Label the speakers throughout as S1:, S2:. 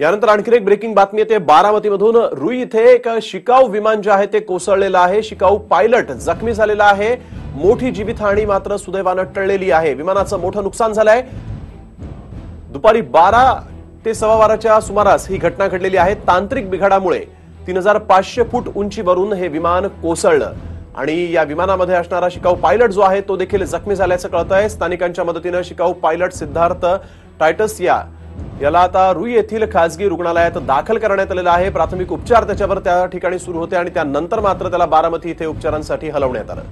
S1: यानंतर आणखी एक ब्रेकिंग बातमी येते. बारामतीमधून रुई इथे एक शिकाऊ विमान जे आहे ते कोसळलेलं आहे. शिकाऊ पायलट जखमी झालेला आहे. मोठी जीवितहानी मात्र सुदैवानं टळलेली आहे. विमानाचं मोठं नुकसान झालंय. दुपारी बारा ते सव्वा बाराच्या सुमारास ही घटना घडलेली आहे. तांत्रिक बिघाडामुळे तीन हजार पाचशे फूट उंचीवरून हे विमान कोसळलं. आणि या विमानामध्ये असणारा शिकाऊ पायलट जो आहे तो देखील जखमी झाल्याचं कळत आहे स्थानिकांच्या मदतीनं शिकाऊ पायलट सिद्धार्थ टायटस या याला आता रुई येथील खासगी रुग्णालयात दाखल करण्यात आलेला आहे. प्राथमिक उपचार त्याच्यावर त्या ठिकाणी सुरू होते आणि त्यानंतर मात्र त्याला बारामती इथे उपचारांसाठी हलवण्यात आलं.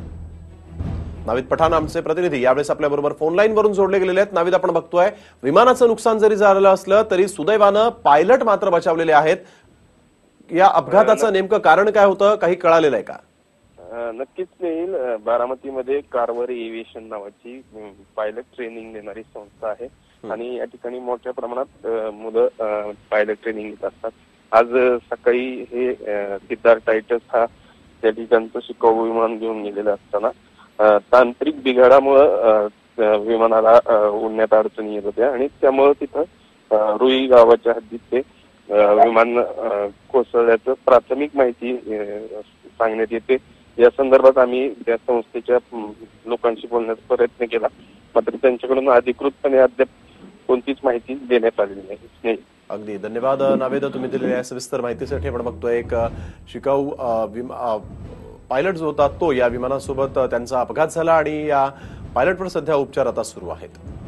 S1: नाविद पठाण आमचे प्रतिनिधी यावेळेस आपल्याबरोबर फोन लाईन वरून जोडले गेलेले आहेत. नाविद आपण बघतोय विमानाचं नुकसान जरी झालेलं असलं तरी सुदैवानं पायलट मात्र बचावलेले आहेत. या अपघाताचं नेमकं कारण काय होतं? काही कळालेलं आहे का?
S2: नक्कीच येईल अ, बारामतीमध्ये कारवारी एव्हिएशन नावाची पायलट ट्रेनिंग देणारी संस्था आहे. आणि या ठिकाणी मोठ्या प्रमाणात मुलं पायलट ट्रेनिंग घेत असतात. आज सकाळी हे सिद्धार्थ टायटस हा त्या ठिकाणचं शिकाऊ विमान घेऊन गेलेलं असताना तांत्रिक बिघाडामुळं विमानाला उडण्यात अडचणी येत होत्या. आणि त्यामुळं तिथं रुई गावाच्या हद्दीत ते विमान कोसळल्याचं प्राथमिक माहिती सांगण्यात येते. या संदर्भात आम्ही त्या संस्थेच्या लोकांशी बोलण्याचा प्रयत्न केला. मात्र त्यांच्याकडून अधिकृतपणे अद्याप कोणतीच माहिती देण्यात आलेली नाही.
S1: अगदी. धन्यवाद नावेद. तुम्ही दिलेल्या सविस्तर माहितीसाठी आपण बघतोय एक शिकाऊ विमा- पायलट जो होता तो या विमानासोबत त्यांचा अपघात झाला आणि या पायलटवर सध्या उपचार आता सुरू आहेत.